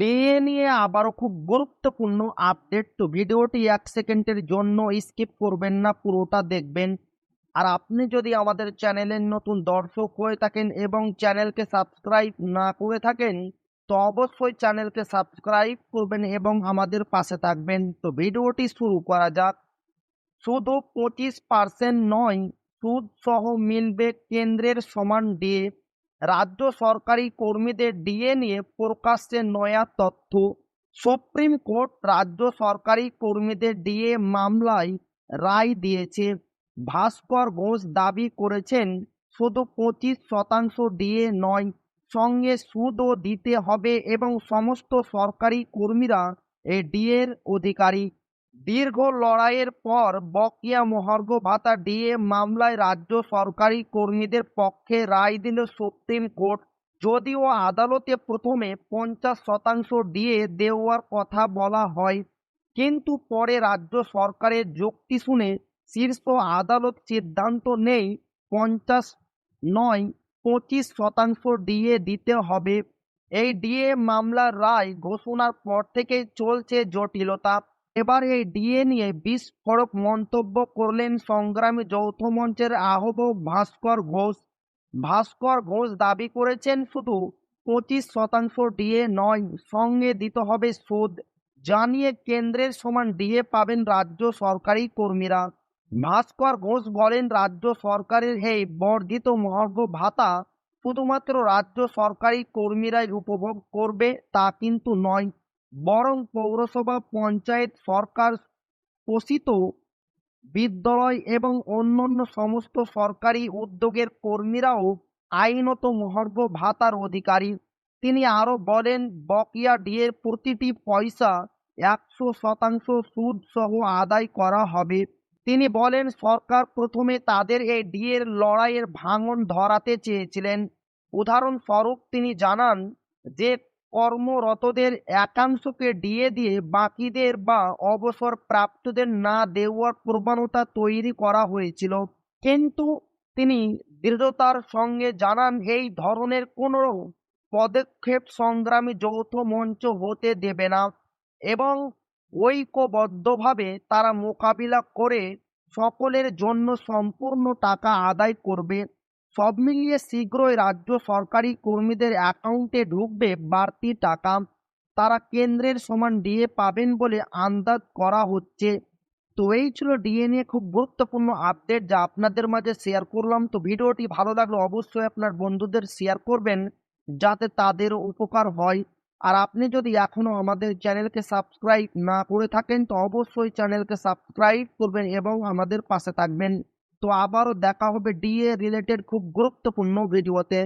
বিয়ে নিয়ে আবারও খুব গুরুত্বপূর্ণ আপডেট তো ভিডিওটি এক সেকেন্ডের জন্য স্কিপ করবেন না, পুরোটা দেখবেন। আর আপনি যদি আমাদের চ্যানেলের নতুন দর্শক হয়ে থাকেন এবং চ্যানেলকে সাবস্ক্রাইব না করে থাকেন, তো অবশ্যই চ্যানেলকে সাবস্ক্রাইব করবেন এবং আমাদের পাশে থাকবেন। তো ভিডিওটি শুরু করা যাক। শুধু পঁচিশ পার্সেন্ট নয়, সুদ সহ মিলবে কেন্দ্রের সমান ডিএ রাজ্য সরকারি কর্মীদের ডিএ নিয়ে প্রকাশ্যে নয়া তথ্য। সুপ্রিম কোর্ট রাজ্য সরকারি কর্মীদের ডিএ মামলায় রায় দিয়েছে। ভাস্কর ঘোষ দাবি করেছেন, শুধু পঁচিশ শতাংশ ডিএ নয়, সঙ্গে সুদও দিতে হবে এবং সমস্ত সরকারি কর্মীরা এ ডিএর অধিকারী। দীর্ঘ লড়াইয়ের পর বকেয়া মহার্ঘ ভাতা ডিএ মামলায় রাজ্য সরকারি কর্মীদের পক্ষে রায় দিল সুপ্রিম কোর্ট। যদিও আদালতে প্রথমে পঞ্চাশ শতাংশ ডিএ দেওয়ার কথা বলা হয়, কিন্তু পরে রাজ্য সরকারের যুক্তি শুনে শীর্ষ আদালত সিদ্ধান্ত নেই, পঞ্চাশ নয়, পঁচিশ শতাংশ ডিএ দিতে হবে। এই ডিএ মামলার রায় ঘোষণার পর থেকে চলছে জটিলতা। এবার এই ডিএ নিয়ে বিস্ফোরক মন্তব্য করলেন সংগ্রামী যৌথ মঞ্চের আহ্বায়ক ভাস্কর ঘোষ। ভাস্কর ঘোষ দাবি করেছেন শুধু পঁচিশ শতাংশ ডিএ নয়, সঙ্গে দিতে হবে সুদ। জানিয়ে কেন্দ্রের সমান ডিএ পাবেন রাজ্য সরকারি কর্মীরা। ভাস্কর ঘোষ বলেন, রাজ্য সরকারের এই বর্ধিত মহার্ঘ ভাতা শুধুমাত্র রাজ্য সরকারি কর্মীরাই উপভোগ করবে তা কিন্তু নয়। বরং পৌরসভা পঞ্চায়েত সরকার পোষিত বিদ্যালয় এবং অন্যান্য সমস্ত সরকারি উদ্যোগের কর্মীরাও আইনত মহার্ঘ ভাতার অধিকারী। তিনি আরও বলেন, বকেয়া ডিয়ের প্রতিটি পয়সা একশো শতাংশ সুদ সহ আদায় করা হবে। তিনি বলেন, সরকার প্রথমে তাদের এই ডিয়ের লড়াইয়ের ভাঙন ধরাতে চেয়েছিলেন। উদাহরণস্বরূপ তিনি জানান যে কর্মরতদের একাংশকে ডিএ দিয়ে বাকিদের বা অবসর প্রাপ্তদের না দেওয়ার প্রবণতা তৈরি করা হয়েছিল। কিন্তু তিনি দৃঢ়তার সঙ্গে জানান, এই ধরনের কোনো পদক্ষেপ সংগ্রামী যৌথ মঞ্চ হতে দেবে না এবং ঐক্যবদ্ধভাবে তারা মোকাবিলা করে সকলের জন্য সম্পূর্ণ টাকা আদায় করবে। সব মিলিয়ে শীঘ্রই রাজ্য সরকারি কর্মীদের অ্যাকাউন্টে ঢুকবে বাড়তি টাকা। তারা কেন্দ্রের সমান ডিএ পাবেন বলে আন্দাজ করা হচ্ছে। তো এই ছিল ডিএ নিয়ে খুব গুরুত্বপূর্ণ আপডেট যা আপনাদের মাঝে শেয়ার করলাম। তো ভিডিওটি ভালো লাগলে অবশ্যই আপনার বন্ধুদের শেয়ার করবেন যাতে তাদের উপকার হয়। আর আপনি যদি এখনও আমাদের চ্যানেলকে সাবস্ক্রাইব না করে থাকেন, তো অবশ্যই চ্যানেলকে সাবস্ক্রাইব করবেন এবং আমাদের পাশে থাকবেন। তো আবারও দেখা হবে ডিএ রিলেটেড খুব গুরুত্বপূর্ণ ভিডিওতে